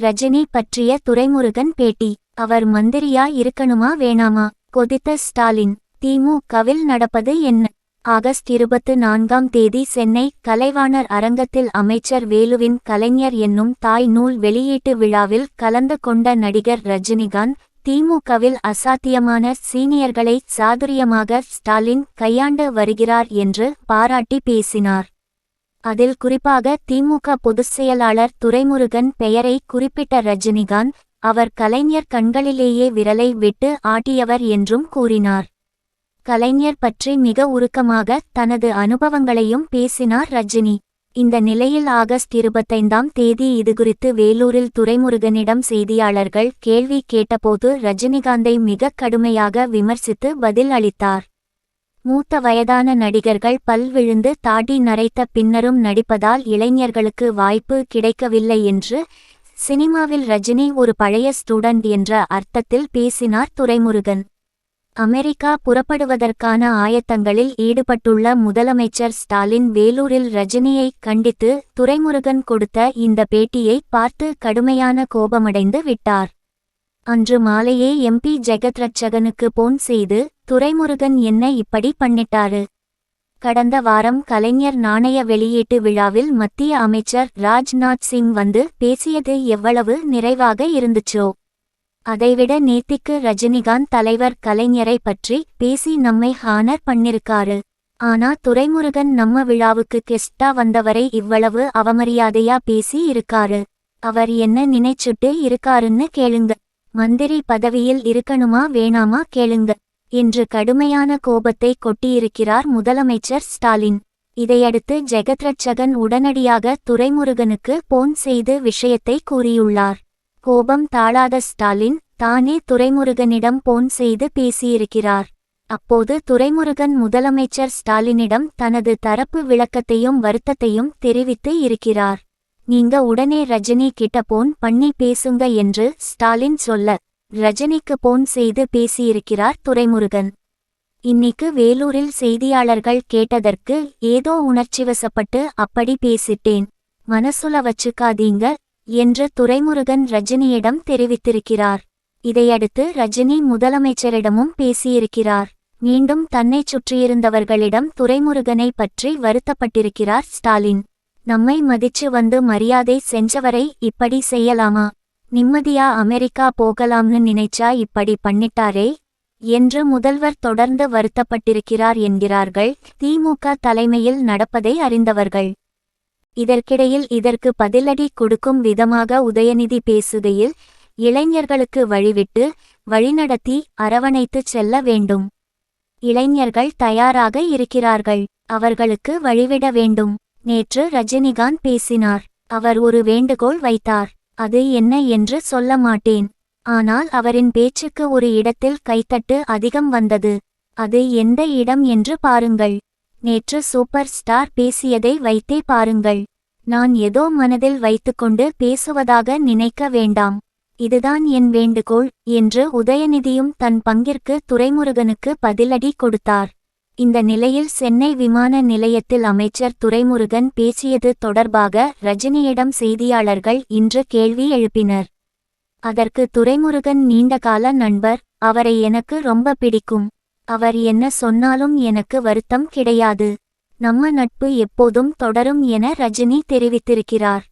ரஜினி பற்றிய துரைமுருகன் பேட்டி. அவர் மந்திரியா இருக்கணுமா வேணாமா? கொதித்த ஸ்டாலின். திமுகவில் நடப்பது என்ன? ஆகஸ்ட் இருபத்து நான்காம் தேதி சென்னை கலைவாணர் அரங்கத்தில் அமைச்சர் வேலுவின் கலைஞர் என்னும் தாய் நூல் வெளியீட்டு விழாவில் கலந்து கொண்ட நடிகர் ரஜினிகாந்த் திமுகவில் அசாத்தியமான சீனியர்களை சாதுரியமாக ஸ்டாலின் கையாண்டு வருகிறார் என்று பாராட்டி பேசினார். அதில் குறிப்பாக திமுக பொதுச் செயலாளர் துரைமுருகன் பெயரை குறிப்பிட்ட ரஜினிகாந்த் அவர் கலைஞர் கண்களிலேயே விரலை விட்டு ஆட்டியவர் என்றும் கூறினார். கலைஞர் பற்றி மிக உருக்கமாக தனது அனுபவங்களையும் பேசினார் ரஜினி. இந்த நிலையில் ஆகஸ்ட் இருபத்தைந்தாம் தேதி இதுகுறித்து வேலூரில் துரைமுருகனிடம் செய்தியாளர்கள் கேள்வி கேட்டபோது ரஜினிகாந்தை மிக கடுமையாக விமர்சித்து பதில் அளித்தார் மூத்த வயதான நடிகர்கள் பல் விழுந்து தாடி நரைத்த பின்னரும் நடிப்பதால் இளைஞர்களுக்கு வாய்ப்பு கிடைக்கவில்லை என்று சினிமாவில் ரஜினி ஒரு பழைய ஸ்டூடண்ட் என்ற அர்த்தத்தில் பேசினார் துரைமுருகன். அமெரிக்கா புறப்படுவதற்கான ஆயத்தங்களில் ஈடுபட்டுள்ள முதலமைச்சர் ஸ்டாலின் வேலூரில் ரஜினியை கண்டித்து துரைமுருகன் கொடுத்த இந்த பேட்டியை பார்த்து கடுமையான கோபமடைந்து விட்டார். அன்று மாலையே எம்பி ஜெகத்ரட்சகனுக்கு போன் செய்து துரைமுருகன் என்ன இப்படி பண்ணிட்டாரு? கடந்த வாரம் கலைஞர் நாணய வெளியீட்டு விழாவில் மத்திய அமைச்சர் ராஜ்நாத் சிங் வந்து பேசியது எவ்வளவு நிறைவாக இருந்துச்சோ? அதைவிட நேத்திக்கு ரஜினிகாந்த் தலைவர் கலைஞரை பற்றி பேசி நம்மை ஹானர் பண்ணிருக்காரு. ஆனா துரைமுருகன் நம்ம விழாவுக்கு கெஸ்டா வந்தவரை இவ்வளவு அவமரியாதையா பேசி இருக்காரு. அவர் என்ன நினைச்சுட்டு இருக்காருன்னு கேளுங்க. மந்திரி பதவியில் இருக்கணுமா வேணாமா கேளுங்க என்று கடுமையான கோபத்தை கொட்டியிருக்கிறார் முதலமைச்சர் ஸ்டாலின். இதையடுத்து ஜெகத்ரட்சகன் உடனடியாக துரைமுருகனுக்கு போன் செய்து விஷயத்தை கூறியுள்ளார். கோபம் தாழாத ஸ்டாலின் தானே துரைமுருகனிடம் போன் செய்து பேசியிருக்கிறார். அப்போது துரைமுருகன் முதலமைச்சர் ஸ்டாலினிடம் தனது தரப்பு விளக்கத்தையும் வருத்தத்தையும் தெரிவித்து இருக்கிறார். நீங்க உடனே ரஜினி கிட்ட போன் பண்ணி பேசுங்க என்று ஸ்டாலின் சொல்ல ரஜினிக்கு போன் செய்து பேசியிருக்கிறார் துரைமுருகன். இன்னிக்கு வேலூரில் செய்தியாளர்கள் கேட்டதற்கு ஏதோ உணர்ச்சிவசப்பட்டு அப்படி பேசிட்டேன். மனசுல வச்சுக்காதீங்க என்று துரைமுருகன் ரஜினியிடம் தெரிவித்திருக்கிறார். இதையடுத்து ரஜினி முதலமைச்சரிடமும் பேசியிருக்கிறார். மீண்டும் தன்னைச் சுற்றியிருந்தவர்களிடம் துரைமுருகனை பற்றி வருத்தப்பட்டிருக்கிறார் ஸ்டாலின். நம்மை மதிச்சு வந்து மரியாதை செஞ்சவரை இப்படி செய்யலாமா? நிம்மதியா அமெரிக்கா போகலாம்னு நினைச்சா இப்படி பண்ணிட்டாரே? என்று முதல்வர் தொடர்ந்து வருத்தப்பட்டிருக்கிறார் என்கிறார்கள் திமுக தலைமையில் நடப்பதை அறிந்தவர்கள். இதற்கிடையில் இதற்கு பதிலடி கொடுக்கும் விதமாக உதயநிதி பேசுகையில் இளைஞர்களுக்கு வழிவிட்டு வழிநடத்தி அரவணைத்துச் செல்ல வேண்டும். இளைஞர்கள் தயாராக இருக்கிறார்கள். அவர்களுக்கு வழிவிட வேண்டும். நேற்று ரஜினிகாந்த் பேசினார். அவர் ஒரு வேண்டுகோள் வைத்தார். அது என்ன என்று சொல்ல மாட்டேன். ஆனால் அவரின் பேச்சுக்கு ஒரு இடத்தில் கைத்தட்டு அதிகம் வந்தது. அது எந்த இடம் என்று பாருங்கள். நேற்று சூப்பர் ஸ்டார் பேசியதை வைத்தே பாருங்கள். நான் ஏதோ மனதில் வைத்துக்கொண்டு பேசுவதாக நினைக்க வேண்டாம். இதுதான் என் வேண்டுகோள் என்று உதயநிதியும் தன் பங்கிற்கு துரைமுருகனுக்கு பதிலடி கொடுத்தார். இந்த நிலையில் சென்னை விமான நிலையத்தில் அமைச்சர் துரைமுருகன் பேசியது தொடர்பாக ரஜினியிடம் செய்தியாளர்கள் இன்று கேள்வி எழுப்பினர். அதற்கு துரைமுருகன் நீண்டகால நண்பர். அவரை எனக்கு ரொம்ப பிடிக்கும். அவர் என்ன சொன்னாலும் எனக்கு வருத்தம் கிடையாது. நம்ம நட்பு எப்போதும் தொடரும் என ரஜினி தெரிவித்திருக்கிறார்.